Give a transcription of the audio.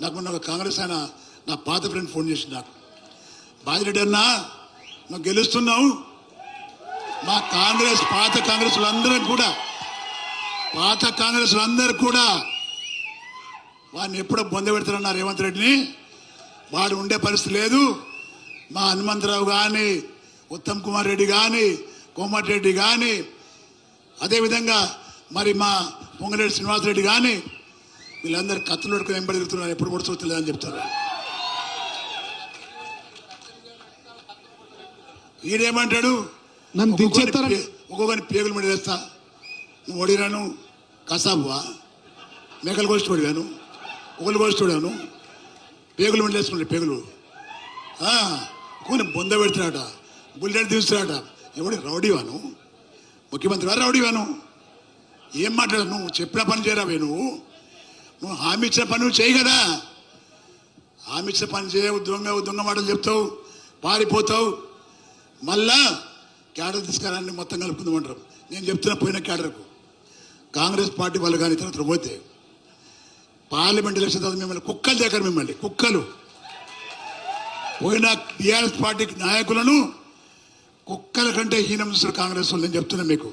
నాకు మొన్న ఒక కాంగ్రెస్ ఆయన నా పాత ఫ్రెండ్ ఫోన్ చేసి నాకు. బాజిరెడ్డి అన్నా నువ్వు గెలుస్తున్నావు. మా కాంగ్రెస్ పాత కాంగ్రెస్ అందరూ కూడా పాత కాంగ్రెస్ అందరూ కూడా వాడిని ఎప్పుడో బొంద పెడతారన్నారు రేవంత్ రెడ్డిని. వాడు ఉండే పరిస్థితి లేదు. మా హనుమంతరావు కానీ ఉత్తమ్ కుమార్ రెడ్డి కానీ కోమటిరెడ్డి కానీ అదేవిధంగా మరి మా పొంగిరెడ్డి శ్రీనివాసరెడ్డి కానీ వీళ్ళందరూ కత్తులు పట్టుకుని వెంబడి తిరుగుతున్నారు. ఎప్పుడు పొడుచుకోలేదు అని చెప్తారు. ఈడేమంటాడు? నన్ను దించేస్తారా? ఒక్కొక్కని పేగులు మీద వేస్తా. నువ్వు ఓడిరాను కసాబువా? మేకలు కోసిపోయాను ఒకళ్ళు కోసిపోయాను పేగులు వేసుకుంటే పేగులు. కొన్ని బొంద పెడుతున్నాడ బుల్లెట్ తీస్తున్నాడ ఎవడి? రౌడీవాను? ముఖ్యమంత్రి గారు రౌడీవాను. ఏం మాట్లాడు నువ్వు చెప్పిన పని చేయరావే నువ్వు. నువ్వు హామీ ఇచ్చిన పని నువ్వు చేయి కదా. హామీ ఇచ్చిన పని చేయవు దొంగ దొంగ మాటలు చెప్తావు పారిపోతావు. మళ్ళా క్యాడర్ తీసుకురాన్ని మొత్తం కలుపుకుందామంటారు నేను చెప్తున్న పోయిన క్యాడర్కు. కాంగ్రెస్ పార్టీ వాళ్ళు కానీ తర్వాత పోతే పార్లమెంట్ ఎలక్షన్ తర్వాత మిమ్మల్ని కుక్కలు దగ్గర మిమ్మల్ని కుక్కలు. పోయిన టీఆర్ఎస్ పార్టీ నాయకులను కుక్కల కంటే హీనం కాంగ్రెస్ వాళ్ళు నేను చెప్తున్నా మీకు.